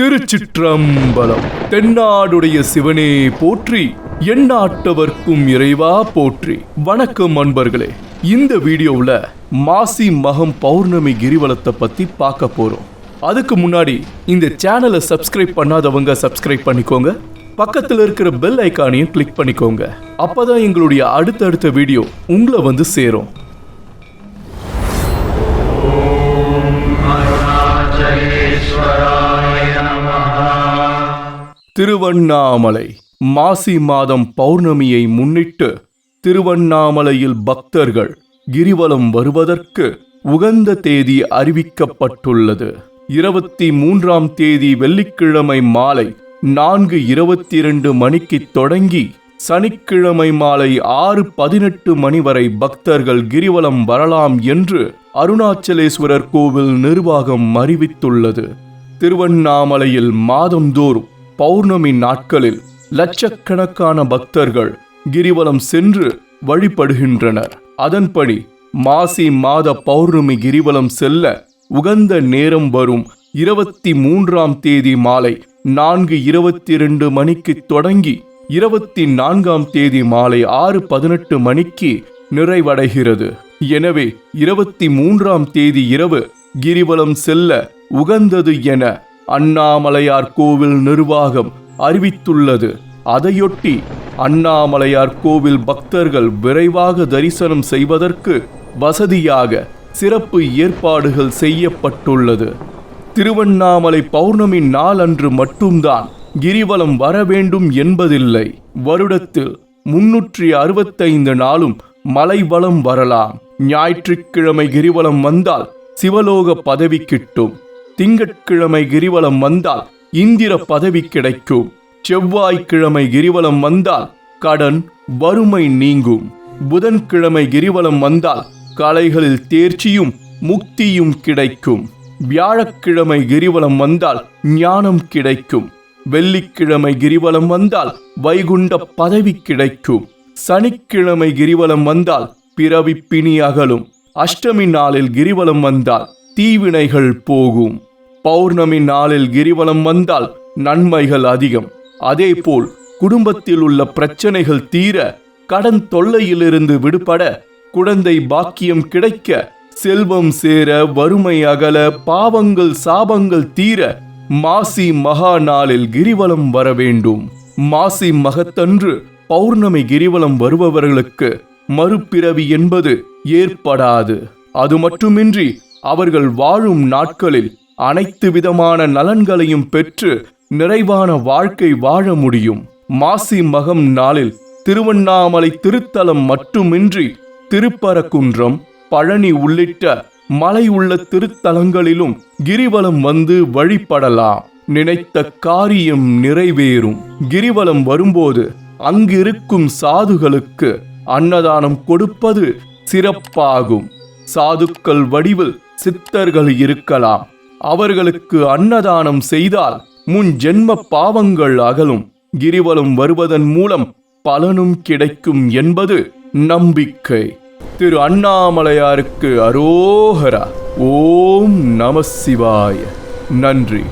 திருச்சிற்றம்பலம். தென்னாடுடைய சிவனே போற்றி எண்ணாட்டவர்க்கும் இறைவா போற்றி. வணக்கம் அன்பர்களே இந்த வீடியோவில் மாசி மகம் பௌர்ணமி கிரிவலத்தை பற்றி பார்க்க போகிறோம் அதுக்கு முன்னாடி இந்த சேனலை சப்ஸ்கிரைப் பண்ணாதவங்க சப்ஸ்கிரைப் பண்ணிக்கோங்க. பக்கத்தில் இருக்கிற பெல் ஐக்கானையும் கிளிக் பண்ணிக்கோங்க. அப்போதான் எங்களுடைய அடுத்தடுத்த வீடியோ உங்களை வந்து சேரும். திருவண்ணாமலை. மாசி மாதம் பௌர்ணமியை முன்னிட்டு திருவண்ணாமலையில் பக்தர்கள் கிரிவலம் வருவதற்கு உகந்த தேதி அறிவிக்கப்பட்டுள்ளது. இருபத்தி மூன்றாம் தேதி வெள்ளிக்கிழமை மாலை நான்கு இருபத்தி இரண்டு மணிக்கு தொடங்கி சனிக்கிழமை மாலை ஆறு பதினெட்டு மணி வரை பக்தர்கள் கிரிவலம் வரலாம் என்று அருணாச்சலேஸ்வரர் கோவில் நிர்வாகம் அறிவித்துள்ளது. திருவண்ணாமலையில் மாதந்தோறும் பௌர்ணமி நாட்களில் லட்சக்கணக்கான பக்தர்கள் கிரிவலம் சென்று வழிபடுகின்றனர். அதன்படி மாசி மாத பௌர்ணமி கிரிவலம் செல்ல உகந்த நேரம் வரும் இருபத்தி மூன்றாம் தேதி மாலை நான்கு இருபத்தி இரண்டு மணிக்கு தொடங்கி இருபத்தி நான்காம் தேதி மாலை ஆறு பதினெட்டு மணிக்கு நிறைவடைகிறது. எனவே இருபத்தி மூன்றாம் தேதி இரவு கிரிவலம் செல்ல உகந்தது என அண்ணாமலையார் கோவில் நிர்வாகம் அறிவித்துள்ளது. அதையொட்டி அண்ணாமலையார் கோவில் பக்தர்கள் விரைவாக தரிசனம் செய்வதற்கு வசதியாக சிறப்பு ஏற்பாடுகள் செய்யப்பட்டுள்ளது. திருவண்ணாமலை பௌர்ணமி நாளன்று மட்டும்தான் கிரிவலம் வர வேண்டும் என்பதில்லை. வருடத்தில் முன்னூற்றி அறுபத்தைந்து நாளும் மலைவளம் வரலாம். ஞாயிற்றுக்கிழமை கிரிவலம் வந்தால் சிவலோக பதவி கிட்டும். திங்கட்கிழமை கிரிவலம் வந்தால் இந்திர பதவி கிடைக்கும். செவ்வாய்க்கிழமை கிரிவலம் வந்தால் கடன் வறுமை நீங்கும். புதன்கிழமை கிரிவலம் வந்தால் கலைகளில் தேர்ச்சியும் முக்தியும் கிடைக்கும். வியாழக்கிழமை கிரிவலம் வந்தால் ஞானம் கிடைக்கும். வெள்ளிக்கிழமை கிரிவலம் வந்தால் வைகுண்ட பதவி கிடைக்கும். சனிக்கிழமை கிரிவலம் வந்தால் பிறவி பிணி அகலும். அஷ்டமி நாளில் கிரிவலம் வந்தால் தீவினைகள் போகும். பௌர்ணமி நாளில் கிரிவலம் வந்தால் நன்மைகள் அதிகம். அதேபோல் குடும்பத்தில் உள்ள பிரச்சனைகள் தீர கடன் தொல்லையிலிருந்து விடுபட குழந்தை பாக்கியம் கிடைக்க செல்வம் சேர வறுமை அகல பாவங்கள் சாபங்கள் தீர மாசி மகா நாளில் கிரிவலம் வர வேண்டும். மாசி மகத்தன்று பௌர்ணமி கிரிவலம் வருபவர்களுக்கு மறுபிறவி என்பது ஏற்படாது. அது மட்டுமின்றி அவர்கள் வாழும் நாட்களில் அனைத்து விதமான நலன்களையும் பெற்று நிறைவான வாழ்க்கை வாழ முடியும். மாசி மகம் நாளில் திருவண்ணாமலை திருத்தலம் மட்டுமின்றி திருப்பரக்குன்றம் பழனி உள்ளிட்ட மலை உள்ள திருத்தலங்களிலும் கிரிவலம் வந்து வழிபடலாம். நினைத்த காரியம் நிறைவேறும். கிரிவலம் வரும்போது அங்கிருக்கும் சாதுகளுக்கு அன்னதானம் கொடுப்பது சிறப்பாகும். சாதுக்கள் வடிவில் சித்தர்கள் இருக்கலாம். அவர்களுக்கு அன்னதானம் செய்தால் முன் ஜென்ம பாவங்கள் அகலும். கிரிவலம் வருவதன் மூலம் பலனும் கிடைக்கும் என்பது நம்பிக்கை. திரு அண்ணாமலையாருக்கு அரோகரா. ஓம் நம சிவாய. நன்றி.